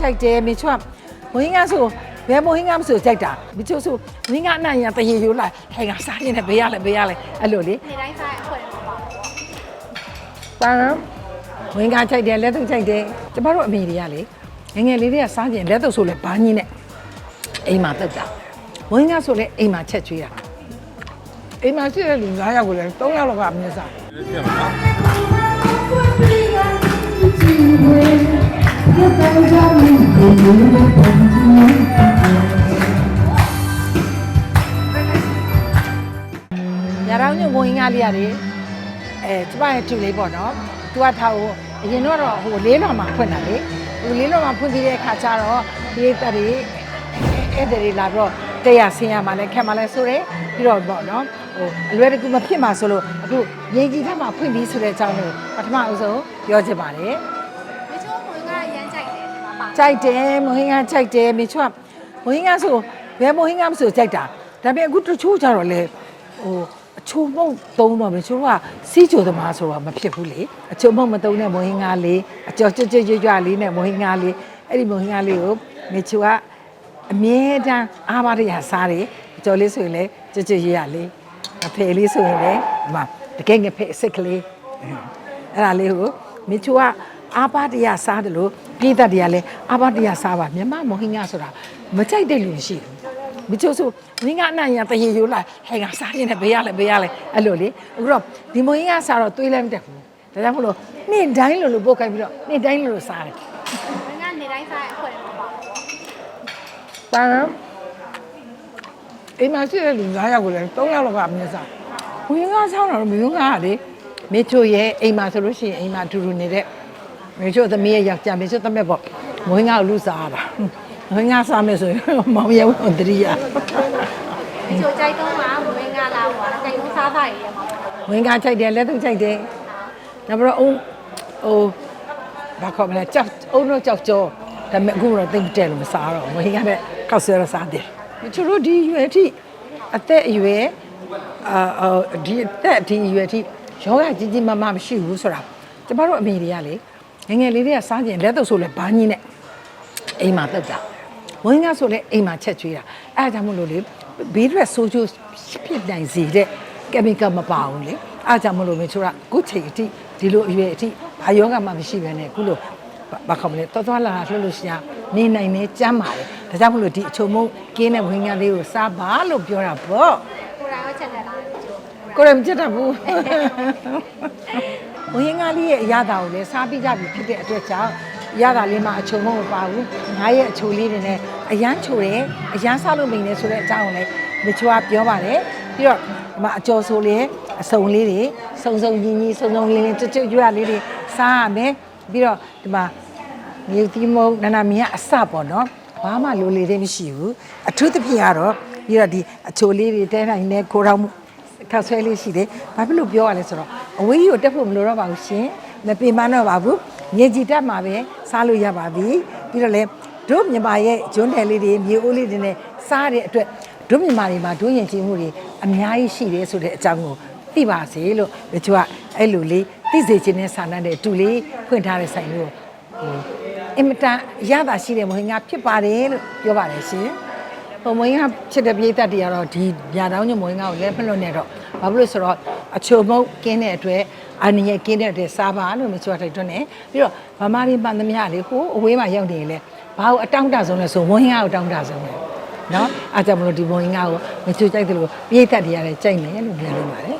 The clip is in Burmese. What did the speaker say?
ကြိုက်တယ်မေချွတ်မဟင်းကဆိုဘယ်မဟင်းကမဆိုကြိုက်တာမချို့ဆိုမဟင်းကအနိုင်ရတရေရိုးလိုက်ဟဲ့ကစားရင်လည်းဘေးရလဲဘေးရလဲအဲ့လိုလေနေတိုင်းစားအခွင့်မပါဘူးပန်းမဟင်းကကြိုက်တယ်လက်တော့ကြိုက်တယ်ကျမတို့အမေတွေကလေငယ်ငယ်လေးတွေကစားကြင်လက်တော့ဆိုလဲဘာကြီးနဲ့အိမ်မှာတက်တာမဟင်းကဆိုလဲအိမ်မှာချက်ကျွေးတာအိမ်မှာရှိတဲ့လူ9ယောက်ကိုလည်း3ယောက်လောက်ကမြင်စား ညာတောင်းညဝင်ငါလေးရတယ်အဲကျမရဲ့တူလေးပေါ့နော်သူကထားကိုအရင်တော့ဟိုလေးလွန်မှာဖွင့်တာလေဟိုလေးလွန်မှာဖွင့်ပြီးတဲ့အခါကျတော့ဒီတက်တွေအဲ့ဒါတွေလာပြီးတော့တရားဆင်းရမှာလဲခက်မှာလဲဆိုရဲပြီးတော့ပေါ့နော်ဟိုအလွယ်တကူမဖြစ်မှာဆိုလို့အခုရင်ကြီးထက်မှာဖွင့်ပြီးဆိုတဲ့အကြောင်းကိုပထမအဆုံးပြောချင်ပါတယ် ကြိုက်တယ်မဟင်းကကြိုက်တယ်မေချွတ်မဟင်းကဆိုဘယ်မဟင်းကမဆိုကြိုက်တာဒါပေမဲ့အခုတချို့ကြတော့လေဟိုအချိုမုံသုံးတော့မေချို့ကစီးချိုသမားဆိုတော့မဖြစ်ဘူးလေအချိုမုံမသုံးတဲ့မဟင်းကားလေးအကျော်ကျွတ်ကျွတ်ကျွတ်လေးနဲ့မဟင်းကားလေးအဲ့ဒီမဟင်းကားလေးကိုမေချိုကအမြဲတမ်းအားပါရစားတယ်အကျော်လေးဆိုရင်လေကျွတ်ကျွတ်ရရလေးအဖေလေးဆိုရင်လေဒီမှာတကယ်ငယ်ဖေအစ်စ်ကလေးအဲ့ဒါလေးကိုမိချူက အာပါတရားစားတယ်လို့ပြည်သက်တရားလဲအာပါတရားစားပါမြမမဟင်းငါဆိုတာမကြိုက်တဲ့လူမရှိဘူးမိချူဆိုမင်းကအနိုင်ရတရေရိုးလိုက်ဟဲ့ငါစားရင်လည်းဘေးရလဲဘေးရလဲအဲ့လိုလေအခုတော့ဒီမဟင်းကစားတော့တွေးလဲမတက်ဘူးဒါကြောင့်မလို့နေ့တိုင်းလိုလိုပုတ်ခိုင်းပြီးတော့နေ့တိုင်းလိုလိုစားတယ်ဝင်ကနေတိုင်းစားအခွင့်မပါဘူးပန်းအိမ်မှာရှိတဲ့လူ9ယောက်ကိုလည်း3ယောက်လောက်ကမြင်စားဝင်းကားဆောင်းတော့မင်းကားကလေမေချိုရဲ့အိမ်မှာဆိုလို့ရှိရင်အိမ်မှာအတူတူနေတဲ့ မေချိုသမီးရဲ့ယောက်ျားမေချိုသမက်ပေါ့ဝင်းကားကိုလူစားရတာဝင်းကားစားမယ်ဆိုရင်မောင်ရဲဝန်တရိယာမချိုးကြိုက်တော့မှဝင်ကလာဟိုကြိုက်တော့စားသားရည်ရမှာပေါ့ဝင်းကားချိုက်တယ်လက်သူချိုက်တယ်နောက်ပြီးတော့အုံးဟိုဘာခေါ်မလဲကြောက်အုံးတော့ကြောက်ကြောဒါပေမဲ့အခုတော့တိတ်မတဲလို့မစားတော့ဝင်းကားနဲ့ခောက်ဆွဲရစားတယ်သူတို့ဒီရွယ်အထိအသက်အရွယ်အာအာဒီအသက်ဒီအရွယ်အထိယောဂကြီးကြီးမားမားမရှိဘူးဆိုတာကျမတို့အမေတွေကလေ ငယ်ငယ်လေးတွေကစားကြင်လက်တော့ဆိုလဲဘာကြီးနဲ့အိမ်မှာတက်တာဝင်းကဆိုလဲအိမ်မှာချက်ကျွေးတာအဲဒါကြောင့်မလို့လေဘေးရက်ဆိုးချိုးဖြစ်နိုင်စေတဲ့ကက်မီကယ်မပါဘူးလေအဲဒါကြောင့်မလို့မချိုးကခုချိန်အထိဒီလိုအရွယ်အထိဘာယောဂမှမရှိဘဲနဲ့ခုလိုဘာခေါ်မလဲတော်တော်လာလှလို့ရှိရနေနိုင်နေကြမ်းပါတယ်ဒါကြောင့်မလို့ဒီအချုံမုံကင်းတဲ့ဝင်းကလေးကိုစားပါလို့ပြောတာပေါ့ကိုယ်တိုင်ရောချက်တယ်လားမချိုးကိုယ်လည်းမချက်တတ်ဘူး ဝင်းကားလေးရဲ့အရသာကိုလည်းစားပြီးကြပြီဖြစ်တဲ့အတွက်ကြောင့်အရသာလေးမှာအချုံမမပါဘူးငါရဲ့အချိုလေးတွေနဲ့အရန်ချိုတယ်အရန်စားလို့မိန်တယ်ဆိုတဲ့အကြောင်းကိုလည်းမချွာပြောပါတယ်ပြီးတော့ဒီမှာအကျော်ဆိုလေးအစုံလေးတွေစုံစုံကြီးကြီးစုံစုံလင်းလင်းကျွတ်ကျွတ်ရွရလေးတွေစားရမယ်ပြီးတော့ဒီမှာမြူတီမုံနန္နာမင်းကအစပေါ့နော်ဘာမှလိုလေတဲ့မရှိဘူးအထူးသဖြင့်ကတော့ပြီးတော့ဒီအချိုလေးတွေတဲနိုင်နေခိုးတော့မှုခောက်ဆွဲလေးရှိတယ်။ဘာဖြစ်လို့ပြောရလဲဆိုတော့ အဝေးကြီးကိုတက်ဖို့မလိုတော့ပါဘူးရှင်။မပင်ပန်းတော့ပါဘူး။မြေကြီးတက်မှာပဲစားလို့ရပါပြီ။ပြီးတော့လေတို့မြန်မာရဲ့ဂျွန်းတယ်လေးတွေမြေအိုးလေးတွေနဲ့စားတဲ့အတွက်တို့မြန်မာတွေမှာတို့ရင်ကျေးမှုတွေအများကြီးရှိတယ်ဆိုတဲ့အကြောင်းကိုသိပါစေလို့တချို့ကအဲ့လိုလေးသိစေခြင်းနဲ့ဆန္ဒတဲ့တူလေးဖွင့်ထားတဲ့ဆိုင်မျိုးကိုဟိုအင်မတန်ရတာရှိတယ်မဟုတ်ငါဖြစ်ပါတယ်လို့ပြောပါတယ်ရှင်။ပုံမင်းကချစ်တဲ့ပြည်သက်တွေကတော့ဒီညာတောင်းညမွင်းကားကိုလည်းမလွတ်နဲ့တော့ဘာဖြစ်လို့ဆိုတော့ အချိုမုတ်ကင်းတဲ့အတွက်အနည်းငယ်ကင်းတဲ့အတွက်စားပါလို့မချွတ်ထိုက်တွန်းနေပြီးတော့ဗမာတွေမှန်သမျှလေဟိုအဝေးမှာရောက်နေရင်လေဘာလို့အတောင့်တဆုံးလဲဆိုဝင်းကားကိုတောင့်တဆုံးလေနော်အားကြောင့်မလို့ဒီဝင်းကားကိုမချွတ်ကြိုက်တယ်လို့ပြည်သက်တွေရတယ်ကြိုက်မယ်လို့ပြောနေပါတယ်